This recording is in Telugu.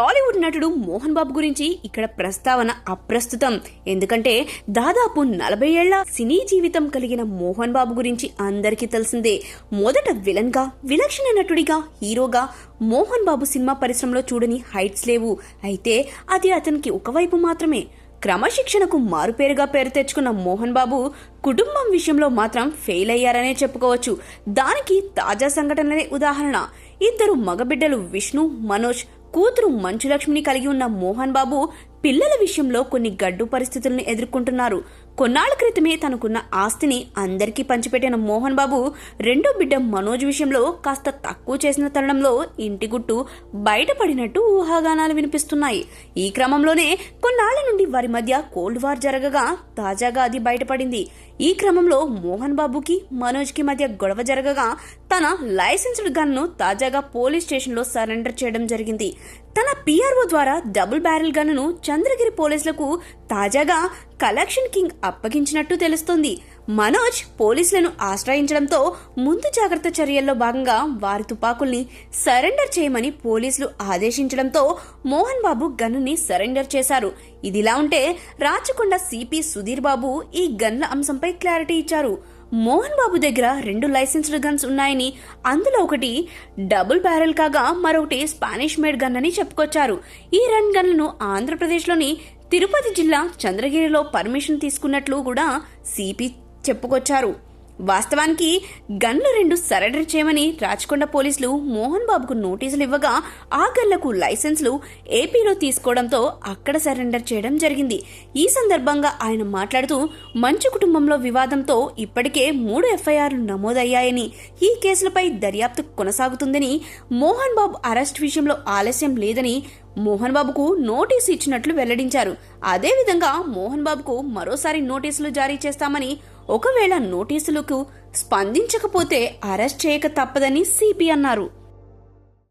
టాలీవుడ్ నటుడు మోహన్ బాబు గురించి ఇక్కడ ప్రస్తావన అప్రస్తుతం. ఎందుకంటే దాదాపు నలభై ఏళ్ళ సినీ జీవితం కలిగిన మోహన్ బాబు గురించి అందరికీ తెలిసిందే. మొదట విలన్గా విలక్షణ నటుడిగా హీరోగా మోహన్ బాబు సినిమా పరిశ్రమలో చూడని హైట్స్ లేవు. అయితే అది అతనికి ఒకవైపు మాత్రమే. క్రమశిక్షణకు మారుపేరుగా పేరు తెచ్చుకున్న మోహన్ బాబు కుటుంబం విషయంలో మాత్రం ఫెయిల్ అయ్యారనే చెప్పుకోవచ్చు. దానికి తాజా సంఘటనలే ఉదాహరణ. ఇద్దరు మగబిడ్డలు విష్ణు మనోజ్ కూతురు మంచులక్ష్మిని కలిగి ఉన్న మోహన్ బాబు పిల్లల విషయంలో కొన్ని గడ్డు పరిస్థితులను ఎదుర్కొంటున్నారు. కొన్నాళ్ళ క్రితమే తనకున్న ఆస్తిని అందరికీ పంచిపెట్టిన మోహన్ బాబు రెండో బిడ్డ మనోజ్ విషయంలో కాస్త తక్కువ చేసిన తరుణంలో ఇంటి గుట్టు బయటపడినట్టు ఊహాగానాలు వినిపిస్తున్నాయి. ఈ క్రమంలోనే కొన్నాళ్ళ నుండి వారి మధ్య కోల్డ్ వార్ జరగగా తాజాగా అది బయటపడింది. ఈ క్రమంలో మోహన్ బాబుకి మనోజ్కి మధ్య గొడవ జరగగా తన లైసెన్స్డ్ గన్ను తాజాగా పోలీస్ స్టేషన్లో సరెండర్ చేయడం జరిగింది. తన పిఆర్ఓ ద్వారా డబుల్ బ్యారెల్ గన్ను చంద్రగిరి పోలీసులకు తాజాగా కలెక్షన్ కింగ్ అప్పగించినట్టు తెలుస్తోంది. మనోజ్ పోలీసులను ఆశ్రయించడంతో ముందు జాగ్రత్త చర్యల్లో భాగంగా వారి తుపాకుల్ని సరెండర్ చేయమని పోలీసులు ఆదేశించడంతో మోహన్ బాబు గన్నుని సరెండర్ చేశారు. ఇదిలా ఉంటే రాచకొండ సిపి సుధీర్ బాబు ఈ గన్ల అంశంపై క్లారిటీ ఇచ్చారు. మోహన్ బాబు దగ్గర రెండు లైసెన్స్డ్ గన్స్ ఉన్నాయని అందులో ఒకటి డబుల్ బ్యారెల్ కాగా మరొకటి స్పానిష్ మేడ్ గన్ అని చెప్పుకొచ్చారు. ఈ రెండు గన్లను ఆంధ్రప్రదేశ్లోని తిరుపతి జిల్లా చంద్రగిరిలో పర్మిషన్ తీసుకున్నట్లు కూడా సిపి చెప్పుకొచ్చారు. వాస్తవానికి గన్లు రెండు సరెండర్ చేయమని రాచకొండ పోలీసులు మోహన్ బాబుకు నోటీసులు ఇవ్వగా ఆ గన్లకు లైసెన్సులు ఏపీలో తీసుకోవడంతో అక్కడ సరెండర్ చేయడం జరిగింది. ఈ సందర్భంగా ఆయన మాట్లాడుతూ మంచు కుటుంబంలో వివాదంతో ఇప్పటికే మూడు ఎఫ్ఐఆర్లు నమోదయ్యాయని ఈ కేసులపై దర్యాప్తు కొనసాగుతుందని మోహన్ బాబు అరెస్ట్ విషయంలో ఆలస్యం లేదని మోహన్ బాబుకు నోటీసు ఇచ్చినట్లు వెల్లడించారు. అదేవిధంగా మోహన్ బాబుకు మరోసారి నోటీసులు జారీ చేస్తామని ఒకవేళ నోటీసులకు స్పందించకపోతే అరెస్ట్ చేయక తప్పదని సిపి అన్నారు.